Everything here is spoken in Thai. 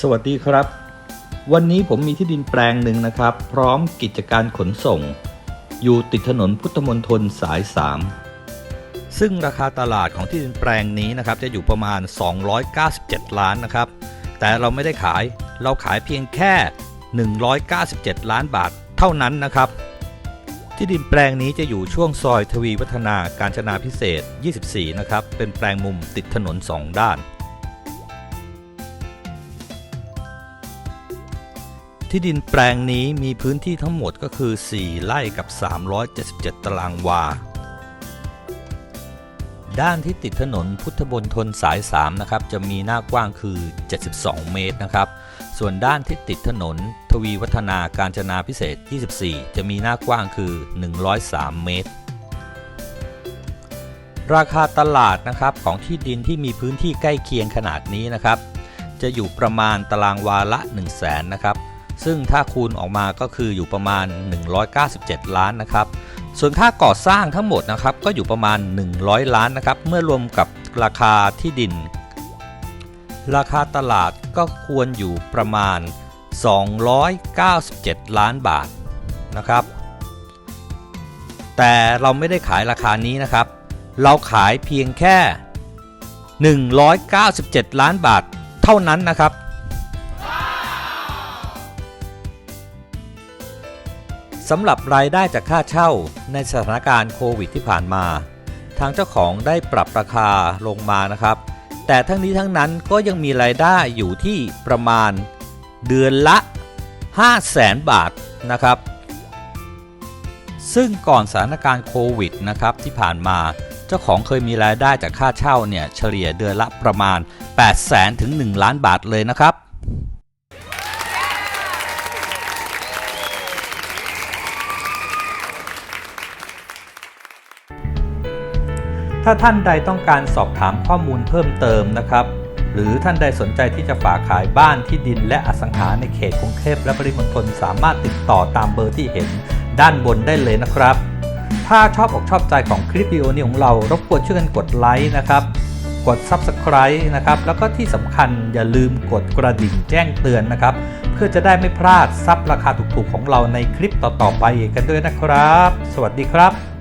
สวัสดีครับ วันนี้ผมมีที่ดินแปลงหนึ่งนะครับ พร้อมกิจการขนส่ง อยู่ติดถนนพุทธมณฑลสาย 3 ซึ่งราคาตลาดของที่ดินแปลงนี้นะครับ จะอยู่ประมาณ 297 ล้านนะครับ แต่เราไม่ได้ขายเราขายเพียงแค่ 197 ล้านบาทเท่านั้นนะครับ ที่ดินแปลงนี้จะอยู่ช่วงซอยทวีวัฒนาการจนาพิเศษ 24 นะครับ เป็นแปลงมุมติดถนน 2 ด้าน ที่ดินแปลงนี้มีพื้นที่ทั้งหมดก็คือ 4 ไร่กับ 377 ตารางวา ด้านที่ติดถนนพุทธบนทนสาย 3 นะครับ จะมีหน้ากว้างคือ 72 เมตรนะครับ ส่วนด้านที่ติดถนนทวีวัฒนาการจนาพิเศษ 24 จะมีหน้ากว้างคือ 103 เมตร ราคาตลาดนะครับของที่ดินที่มีพื้นที่ใกล้เคียงขนาดนี้นะครับจะอยู่ประมาณตารางวาละ 1 0 0 0 0แสนนะครับ ซึ่งถ้าคูณออกมาก็คืออยู่ประมาณ 197 ล้านนะครับส่วนค่าก่อสร้างทั้งหมดนะครับก็อยู่ประมาณ 100 ล้านนะครับเมื่อรวมกับราคาที่ดิน ราคาตลาดก็ควรอยู่ประมาณ 297 ล้านบาทนะครับ แต่เราไม่ได้ขายราคานี้นะครับ เราขายเพียงแค่ 197 ล้านบาทเท่านั้นนะครับ สำหรับรายได้จากค่าเช่าในสถานการณ์โควิดที่ผ่านมา ทางเจ้าของได้ปรับราคาลงมานะครับ แต่ทั้งนี้ทั้งนั้นก็ยังมีรายได้อยู่ที่ประมาณเดือนละ 5 0 0แสนบาทนะครับ ซึ่งก่อนสถานการณ์โควิดนะครับที่ผ่านมา เจ้าของเคยมีรายได้จากค่าเช่าเนี่ยเฉลี่ยเดือนละประมาณ 8 0 0แสนถึง 1 ล้านบาทเลยนะครับ ถ้าท่านใดต้องการสอบถามข้อมูลเพิ่มเติมนะครับ หรือท่านใดสนใจที่จะฝากขายบ้านที่ดินและอสังหาในเขตกรุงเทพและปริมณฑลสามารถติดต่อตามเบอร์ที่เห็นด้านบนได้เลยนะครับ ถ้าชอบอกชอบใจของคลิปวิดีโอนี้ของเรา รบกวนช่วยกันกดไลค์นะครับ กด Subscribe นะครับ แล้วก็ที่สำคัญอย่าลืมกดกระดิ่งแจ้งเตือนนะครับ เพื่อจะได้ไม่พลาดซับราคาถูกๆของเราในคลิปต่อๆไปกันด้วยนะครับ สวัสดีครับ